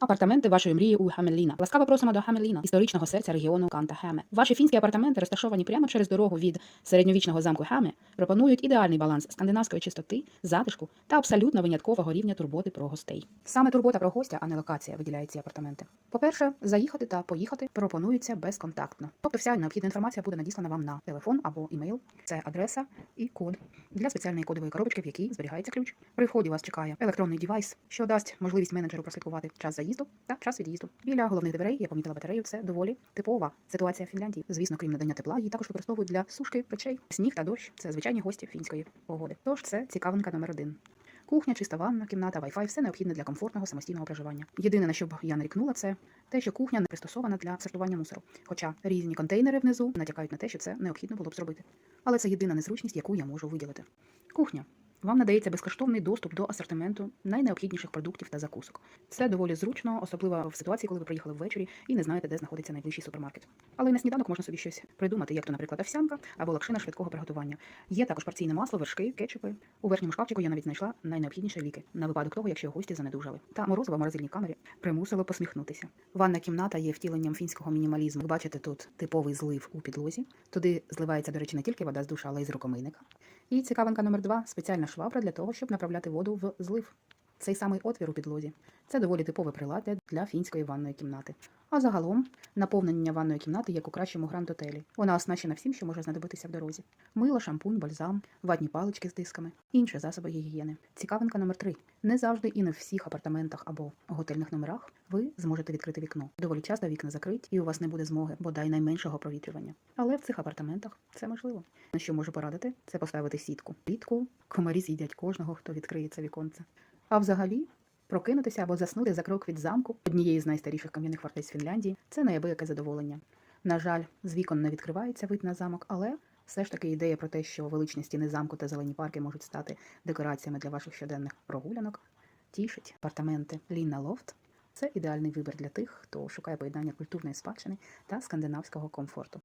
Апартаменти вашої мрії у Хамеліна. Ласкаво просимо до Хамеліна, історичного серця регіону Канта Хеме. Ваші фінські апартаменти, розташовані прямо через дорогу від середньовічного замку Хеме, пропонують ідеальний баланс скандинавської чистоти, затишку та абсолютно виняткового рівня турботи про гостей. Саме турбота про гостя, а не локація, виділяє ці апартаменти. По-перше, заїхати та поїхати пропонується безконтактно. Тобто вся необхідна інформація буде надіслана вам на телефон або імейл. Це адреса і код для спеціальної кодової коробочки, в якій зберігається ключ. При вході вас чекає електронний девайс, що дасть можливість менеджеру прослідкувати час заїзду та час від'їзду. Біля головних дверей я помітила батарею. Це доволі типова ситуація в Фінляндії. Звісно, крім надання тепла, її також використовують для сушки речей. Сніг та дощ це звичайні гості фінської погоди. Тож це цікавинка номер один. Кухня, чиста ванна, кімната, Wi-Fi – все необхідне для комфортного самостійного проживання. Єдине, на що б я нарікнула, це те, що кухня не пристосована для сортування мусору. Хоча різні контейнери внизу натякають на те, що це необхідно було б зробити. Але це єдина незручність, яку я можу виділити. Кухня. Вам надається безкоштовний доступ до асортименту найнеобхідніших продуктів та закусок. Це доволі зручно, особливо в ситуації, коли ви приїхали ввечері і не знаєте, де знаходиться найближчий супермаркет. Але на сніданок можна собі щось придумати, як то, наприклад, овсянка або лакшина швидкого приготування. Є також порційне масло, вершки, кетчупи. У верхньому шкафчику я навіть знайшла найнеобхідніші ліки на випадок того, якщо гості занедужали. Та морозиво в морозильній камері примусило посміхнутися. Ванна кімната є втіленням фінського мінімалізму. Ви бачите тут типовий злив у підлозі. Туди зливається, до речі, не тільки вода з душа, але й з рукомийника. І цікавинка номер два спеціальна швабра для того, щоб направляти воду в злив. Цей самий отвір у підлозі. Це доволі типове приладдя для фінської ванної кімнати. А загалом наповнення ванної кімнати як у кращому гранд-отелі. Вона оснащена всім, що може знадобитися в дорозі: мило, шампунь, бальзам, ватні палички з дисками, інші засоби гігієни. Цікавинка номер три. Не завжди і не в всіх апартаментах або готельних номерах ви зможете відкрити вікно. Доволі часто вікна закриті, і у вас не буде змоги бодай найменшого провітрювання. Але в цих апартаментах це можливо. На що можу порадити, це поставити сітку. Влітку комарі з'їдять кожного, хто відкриє це віконце. А взагалі, прокинутися або заснути за крок від замку однієї з найстаріших кам'яних фортець Фінляндії це неабияке задоволення. На жаль, з вікон не відкривається вид на замок, але все ж таки ідея про те, що величні стіни замку та зелені парки можуть стати декораціями для ваших щоденних прогулянок, тішить апартаменти Ліна Лофт. Це ідеальний вибір для тих, хто шукає поєднання культурної спадщини та скандинавського комфорту.